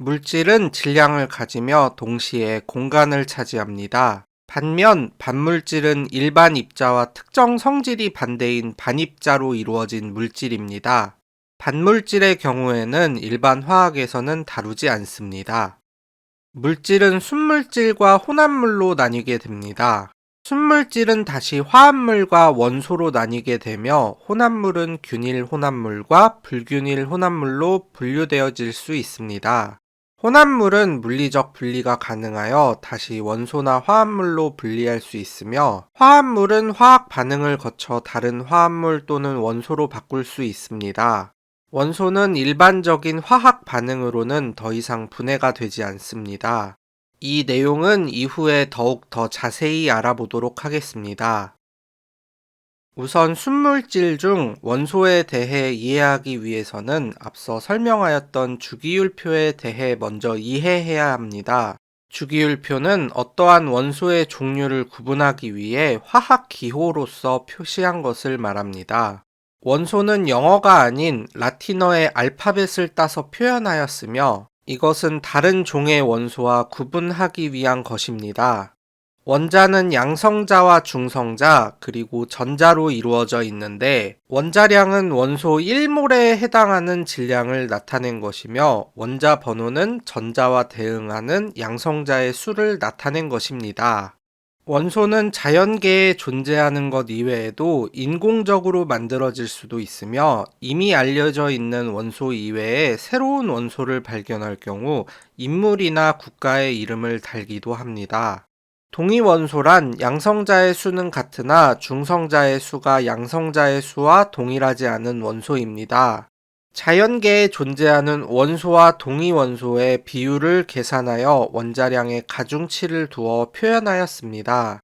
물질은 질량을 가지며 동시에 공간을 차지합니다. 반면 반물질은 일반 입자와 특정 성질이 반대인 반입자로 이루어진 물질입니다. 반물질의 경우에는 일반 화학에서는 다루지 않습니다. 물질은 순물질과 혼합물로 나뉘게 됩니다. 순물질은 다시 화합물과 원소로 나뉘게 되며 혼합물은 균일 혼합물과 불균일 혼합물로 분류되어질 수 있습니다. 혼합물은 물리적 분리가 가능하여 다시 원소나 화합물로 분리할 수 있으며 화합물은 화학 반응을 거쳐 다른 화합물 또는 원소로 바꿀 수 있습니다. 원소는 일반적인 화학 반응으로는 더 이상 분해가 되지 않습니다. 이 내용은 이후에 더욱 더 자세히 알아보도록 하겠습니다. 우선 순물질 중 원소에 대해 이해하기 위해서는 앞서 설명하였던 주기율표에 대해 먼저 이해해야 합니다. 주기율표는 어떠한 원소의 종류를 구분하기 위해 화학 기호로서 표시한 것을 말합니다. 원소는 영어가 아닌 라틴어의 알파벳을 따서 표현하였으며 이것은 다른 종의 원소와 구분하기 위한 것입니다. 원자는 양성자와 중성자 그리고 전자로 이루어져 있는데 원자량은 원소 1몰에 해당하는 질량을 나타낸 것이며 원자 번호는 전자와 대응하는 양성자의 수를 나타낸 것입니다. 원소는 자연계에 존재하는 것 이외에도 인공적으로 만들어질 수도 있으며 이미 알려져 있는 원소 이외에 새로운 원소를 발견할 경우 인물이나 국가의 이름을 달기도 합니다. 동위원소란 양성자의 수는 같으나 중성자의 수가 양성자의 수와 동일하지 않은 원소입니다. 자연계에 존재하는 원소와 동위원소의 비율을 계산하여 원자량의 가중치를 두어 표현하였습니다.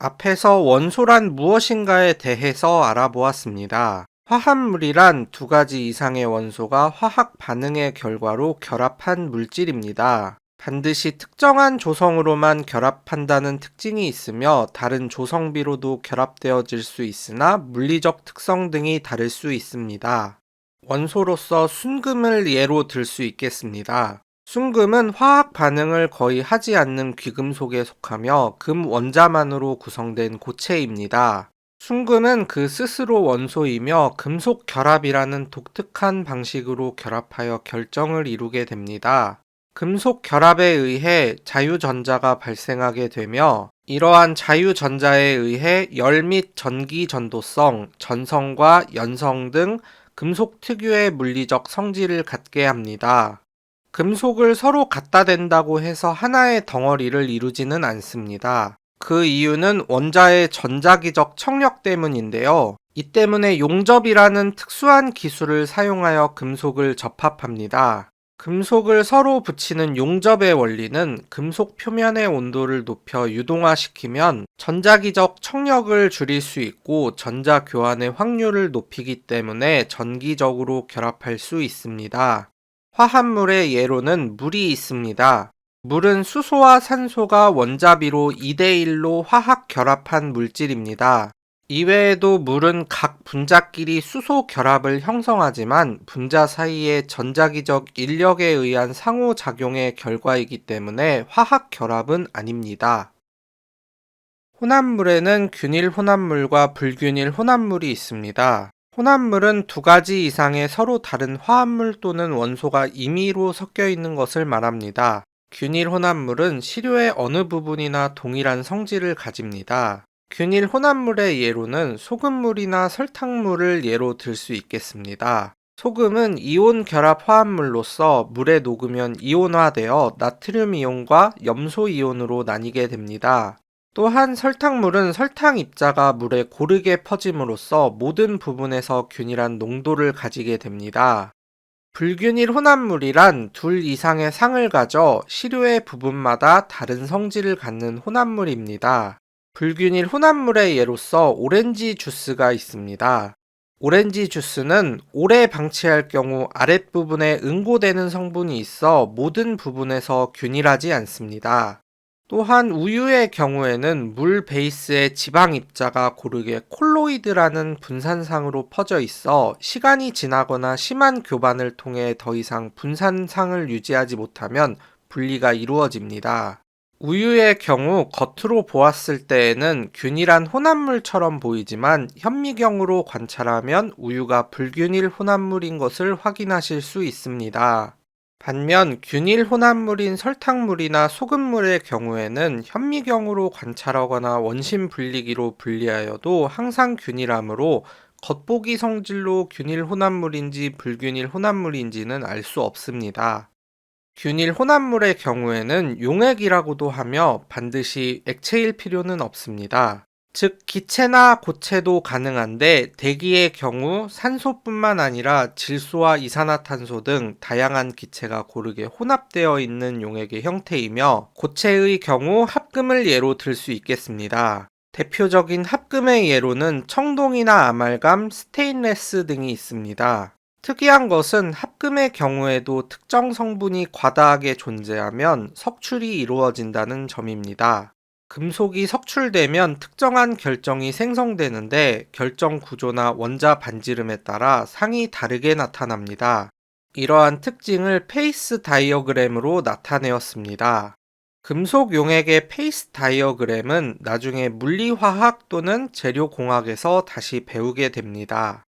앞에서 원소란 무엇인가에 대해서 알아보았습니다. 화합물이란 두 가지 이상의 원소가 화학 반응의 결과로 결합한 물질입니다. 반드시 특정한 조성으로만 결합한다는 특징이 있으며 다른 조성비로도 결합되어질 수 있으나 물리적 특성 등이 다를 수 있습니다. 원소로서 순금을 예로 들 수 있겠습니다. 순금은 화학 반응을 거의 하지 않는 귀금속에 속하며 금 원자만으로 구성된 고체입니다. 순금은 그 스스로 원소이며 금속 결합이라는 독특한 방식으로 결합하여 결정을 이루게 됩니다. 금속 결합에 의해 자유전자가 발생하게 되며 이러한 자유전자에 의해 열 및 전기 전도성, 전성과 연성 등 금속 특유의 물리적 성질을 갖게 합니다. 금속을 서로 갖다 댄다고 해서 하나의 덩어리를 이루지는 않습니다. 그 이유는 원자의 전자기적 청력 때문인데요. 이 때문에 용접이라는 특수한 기술을 사용하여 금속을 접합합니다. 금속을 서로 붙이는 용접의 원리는 금속 표면의 온도를 높여 유동화시키면 전자기적 청력을 줄일 수 있고 전자 교환의 확률을 높이기 때문에 전기적으로 결합할 수 있습니다. 화합물의 예로는 물이 있습니다. 물은 수소와 산소가 원자비로 2대1로 화학 결합한 물질입니다. 이외에도 물은 각 분자끼리 수소 결합을 형성하지만 분자 사이의 전자기적 인력에 의한 상호작용의 결과이기 때문에 화학 결합은 아닙니다. 혼합물에는 균일 혼합물과 불균일 혼합물이 있습니다. 혼합물은 두 가지 이상의 서로 다른 화합물 또는 원소가 임의로 섞여 있는 것을 말합니다. 균일 혼합물은 시료의 어느 부분이나 동일한 성질을 가집니다. 균일 혼합물의 예로는 소금물이나 설탕물을 예로 들 수 있겠습니다. 소금은 이온 결합 화합물로서 물에 녹으면 이온화되어 나트륨 이온과 염소 이온으로 나뉘게 됩니다. 또한 설탕물은 설탕 입자가 물에 고르게 퍼짐으로써 모든 부분에서 균일한 농도를 가지게 됩니다. 불균일 혼합물이란 둘 이상의 상을 가져 시료의 부분마다 다른 성질을 갖는 혼합물입니다. 불균일 혼합물의 예로서 오렌지 주스가 있습니다. 오렌지 주스는 오래 방치할 경우 아랫부분에 응고되는 성분이 있어 모든 부분에서 균일하지 않습니다. 또한 우유의 경우에는 물 베이스의 지방 입자가 고르게 콜로이드라는 분산상으로 퍼져 있어 시간이 지나거나 심한 교반을 통해 더 이상 분산상을 유지하지 못하면 분리가 이루어집니다. 우유의 경우 겉으로 보았을 때에는 균일한 혼합물처럼 보이지만 현미경으로 관찰하면 우유가 불균일 혼합물인 것을 확인하실 수 있습니다. 반면 균일 혼합물인 설탕물이나 소금물의 경우에는 현미경으로 관찰하거나 원심 분리기로 분리하여도 항상 균일하므로 겉보기 성질로 균일 혼합물인지 불균일 혼합물인지는 알 수 없습니다. 균일 혼합물의 경우에는 용액이라고도 하며 반드시 액체일 필요는 없습니다. 즉, 기체나 고체도 가능한데 대기의 경우 산소뿐만 아니라 질소와 이산화탄소 등 다양한 기체가 고르게 혼합되어 있는 용액의 형태이며 고체의 경우 합금을 예로 들 수 있겠습니다. 대표적인 합금의 예로는 청동이나 아말감, 스테인레스 등이 있습니다. 특이한 것은 합금의 경우에도 특정 성분이 과다하게 존재하면 석출이 이루어진다는 점입니다. 금속이 석출되면 특정한 결정이 생성되는데 결정 구조나 원자 반지름에 따라 상이 다르게 나타납니다. 이러한 특징을 페이스 다이어그램으로 나타내었습니다. 금속 용액의 페이스 다이어그램은 나중에 물리화학 또는 재료공학에서 다시 배우게 됩니다.